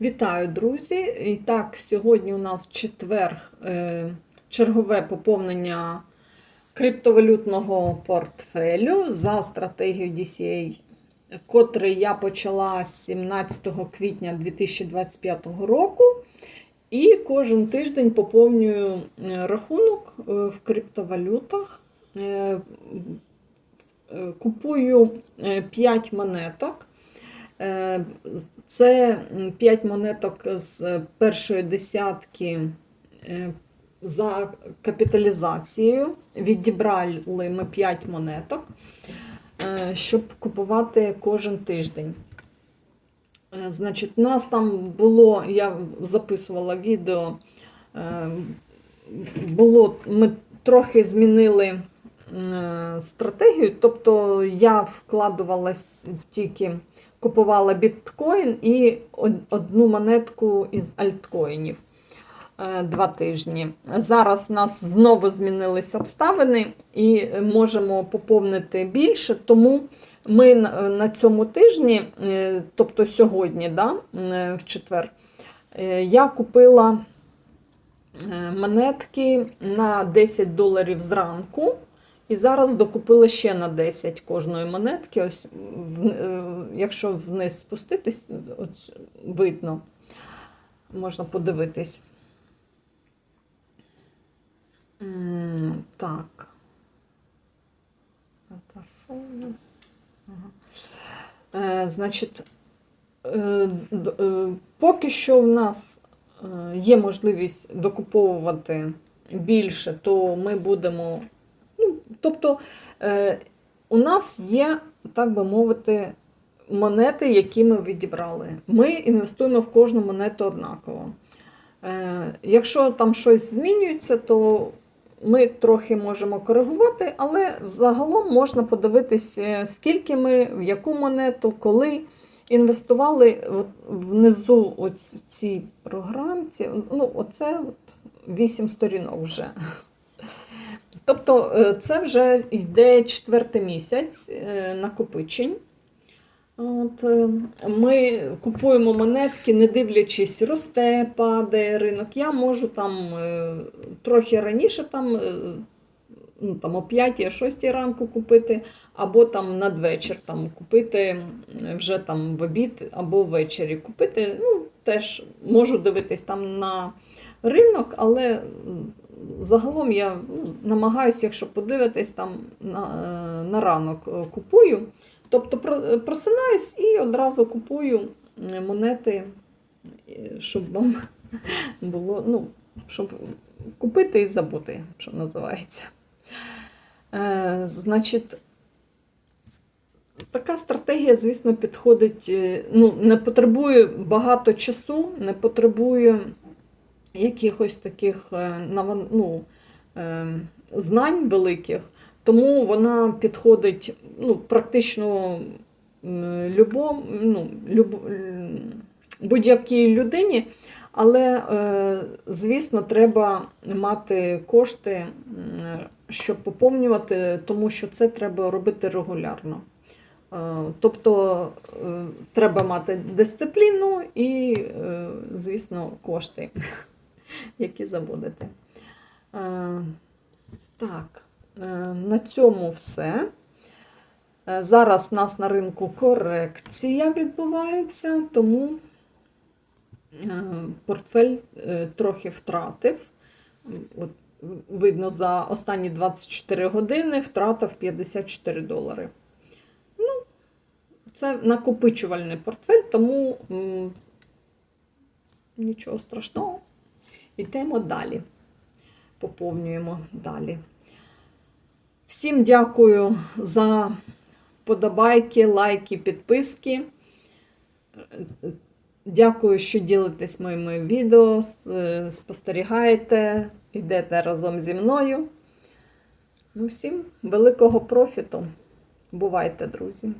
Вітаю, друзі! І так, сьогодні у нас четвер, е, чергове поповнення криптовалютного портфелю за стратегією DCA, котрий я почала з 17 квітня 2025 року. І кожен тиждень поповнюю е, рахунок е, в криптовалютах. Купую 5 монеток. Е, Це 5 монеток з першої десятки е, за капіталізацією. Відібрали ми 5 монеток, е, щоб купувати кожен тиждень. Значить, у нас там було, я записувала відео, було, ми трохи змінили стратегію, тобто я вкладувалась тільки купувала біткоін і одну монетку із альткоїнів е, два тижні. Зараз у нас знову змінились обставини і можемо поповнити більше, тому ми на цьому тижні, е, тобто сьогодні, да, е, в четвер, я купила монетки на 10 доларів зранку. І зараз докупила ще на 10 кожної монетки. Ось, е, якщо вниз спуститись, ось, видно, можна подивитись. Так. А що у нас? Ага. Е, значить, е, поки що в нас є можливість докуповувати більше, то ми будемо. Тобто, е, у нас є, так би мовити, монети, які ми відібрали. Ми інвестуємо в кожну монету однаково. Е, якщо там щось змінюється, то ми трохи можемо коригувати, але загалом можна подивитись, е, скільки ми, в яку монету, коли інвестували от внизу в цій програмці. Ну, оце от 8 сторінок вже. Тобто е, це вже йде четвертий місяць е, накопичень. От, е, ми купуємо монетки, не дивлячись, росте, падає ринок. Я можу там трохи раніше там, ну, там о 5 о 6 ранку купити, або там надвечір там купити вже там в обід або ввечері купити. Ну, теж можу дивитись там на ринок, але загалом я ну, намагаюся, якщо подивитись, там на, е, на ранок е, купую. Тобто просинаюсь і одразу купую е, монети, е, щоб вам було, ну, щоб купити і забути, що називається. Е, значить, така стратегія, звісно, підходить, е, ну, не потребує багато часу, не потребує якихось таких е, ну, е, знань великих. Тому вона підходить ну, практично любом, ну, люб, будь-якій людині, але, звісно, треба мати кошти, щоб поповнювати, тому що це треба робити регулярно. Е, Тобто е, треба мати дисципліну і, е, звісно, кошти, які забудете. Е, Так. На цьому все. Зараз у нас на ринку корекція відбувається, тому портфель трохи втратив. От, видно, за останні 24 години втратив 54 долари. Це накопичувальний портфель, тому м, нічого страшного. Йдемо далі. Поповнюємо далі. Всім дякую за вподобайки, лайки, підписки. Дякую, що ділитесь моїми відео, с- спостерігаєте, йдете разом зі мною. Ну, всім великого профіту. Бувайте, друзі!